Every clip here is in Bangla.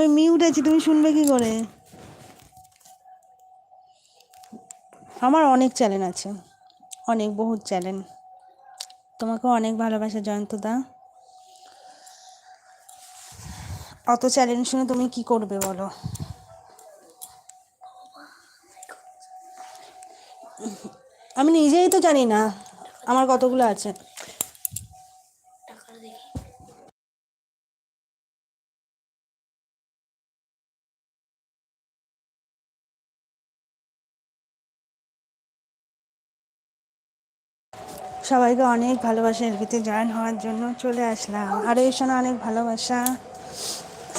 আমি মিউট আছি, তুমি শুনবে কি করে? আমার অনেক চ্যানেল আছে, অনেক, বহুত চ্যানেল তোমাকে অনেক ভালোবাসা জয়ন্তদা অত চ্যালেঞ্জ শুনে তুমি কি করবে বলো? আমি নিজেই তো জানি না, আমার কতগুলো আছে। সবাইকে অনেক ভালোবাসা এলবিতে জয়েন হওয়ার জন্য চলে আসলাম। আর এই সঙ্গে অনেক ভালোবাসা।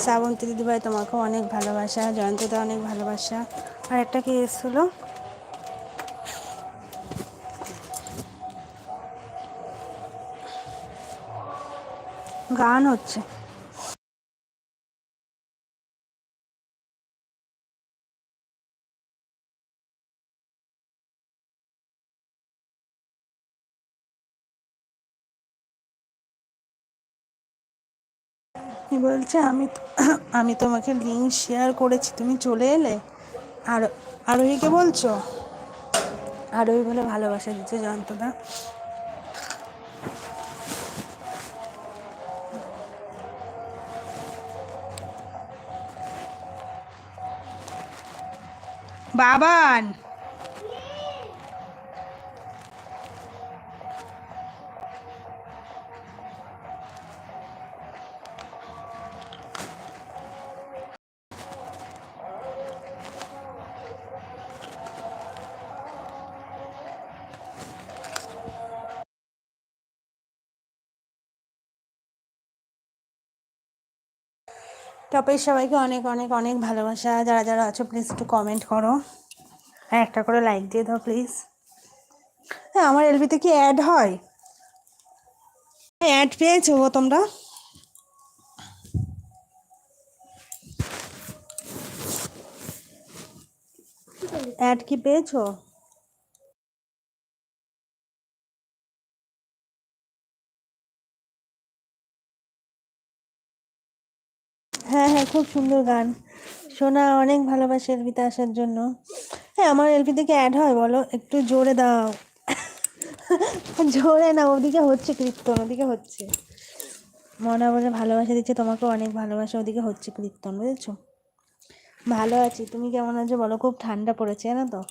শ্রাবন্তী দিদিভাই তোমাকেও অনেক ভালোবাসা, জয়ন্তদা অনেক ভালোবাসা। আর একটা কি এসছিলো গান হচ্ছে। বলছে, আমি আমি তোমাকে লিঙ্ক শেয়ার করেছি, তুমি চলে এলে? আর, আরোহীকে বলছো? আরোহী বলে, ভালোবাসা দিচ্ছে জয়ন্তদা বাবান! টপের সবাইকে অনেক অনেক অনেক ভালোবাসা। যারা যারা আছো প্লিজ একটু কমেন্ট করো। হ্যাঁ একটা করে লাইক দিয়ে দাও প্লিজ হ্যাঁ আমার এলবিতে কি অ্যাড হয়? হ্যাঁ অ্যাড পেয়েছ গো তোমরা? অ্যাড কি পেয়েছ? হ্যাঁ হ্যাঁ খুব সুন্দর গান। শোনা অনেক ভালোবাসে এলবিতে আসার জন্য। হ্যাঁ আমার এলবি থেকে অ্যাড হয়, বলো? একটু জোরে দাও। জোরে না, ওদিকে হচ্ছে কীর্তন, ওদিকে হচ্ছে। মনা বলে ভালোবাসা দিচ্ছে, তোমাকেও অনেক ভালোবাসা, ওদিকে হচ্ছে কীর্তন, বুঝেছ? ভালো আছি। তুমি কেমন আছো বলো? খুব ঠান্ডা পড়েছে, জানো তো?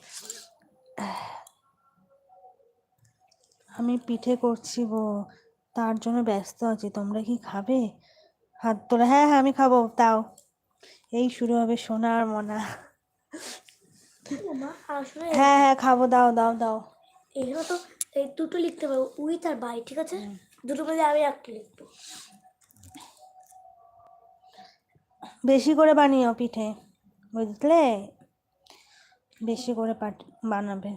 আমি পিঠে করছি গো। তার জন্য ব্যস্ত আছি। তোমরা কি খাবে? হাত তোলা হ্যাঁ হ্যাঁ আমি খাব তাও। এই শুরু হবে সোনা আর মনা হ্যাঁ হ্যাঁ খাব দাও দাও দাও। এখানে তো এই দুটো লিখতে পারব উইথ আর বাই ঠিক আছে? দুটো মধ্যে আমি একটা লিখব। বেশি করে বানিও পিঠে বুঝলে? বেশি করে পাট বানাবে।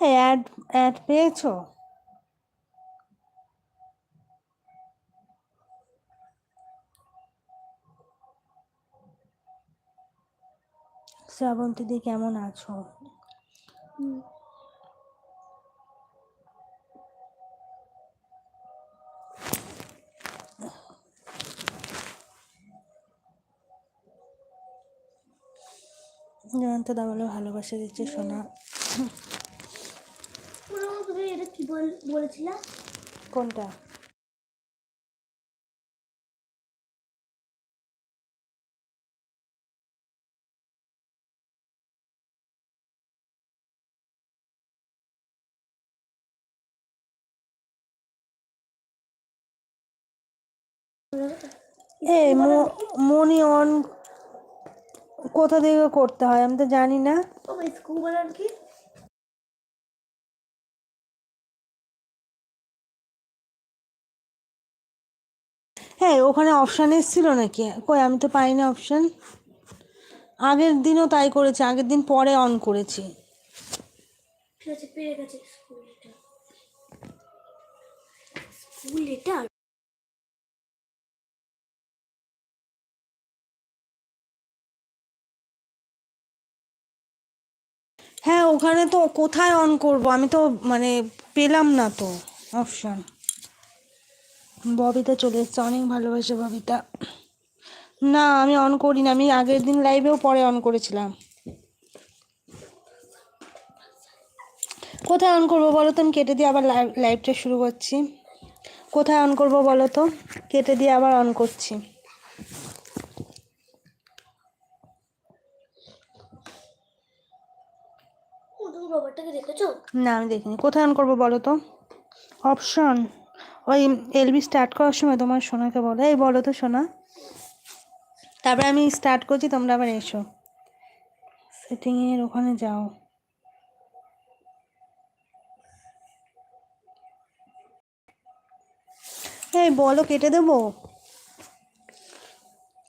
অ্যাড অ্যাড পেয়েছ শ্রাবন্তী দি কেমন আছো? জয়ন্ত দা বলে ভালোবাসা দিচ্ছে সোনা। এটা কি বল বলেছিলা? কোনটা? এ মনি অন কোথা থেকে করতে হয় আমি তো জানি না। স্কুল আর কি? হ্যাঁ ওখানে অপশান এসেছিল নাকি? কই আমি তো পাইনি অপশান আগের দিনও তাই করেছি আগের দিন পরে অন করেছি। ঠিক আছে পেয়ে গেছে। স্কুল লেটার হ্যাঁ ওখানে তো কোথায় অন করব? আমি তো মানে পেলাম না তো অপশন ববিতা চলে এসছে। অনেক ভালোবাসে ববিতা। না আমি অন করিনি। আমি আগের দিন লাইভেও পরে অন করেছিলাম। কোথায় অন করব বলো তো? আমি কেটে দিয়ে আবার লাইভ লাইভটা শুরু করছি। কোথায় অন করব বলো তো? কেটে দিয়ে আবার অন করছি। না আমি দেখিনি। কোথায় অন করব বলো তো? অপশন ওই এলবি স্টার্ট করার সময় তোমার সোনাকে বলো, এই বলো তো সোনা। তারপরে আমি স্টার্ট করছি, তোমরা আবার এসো। সেটিংয়ের ওখানে যাও। এই বলো, কেটে দেবো?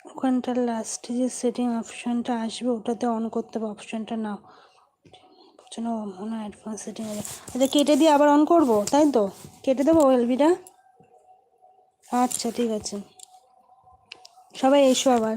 ওখানটার লাস্টে যে সেটিং অপশনটা আসবে, ওটাতে অন করতে হবে অপশনটা নাও। জন্য মনে হয় হেডফোন সেটিং আচ্ছা কেটে দিয়ে আবার অন করব? তাই তো? কেটে দেবো এলবিটা আচ্ছা ঠিক আছে। সবাই এসো আবার।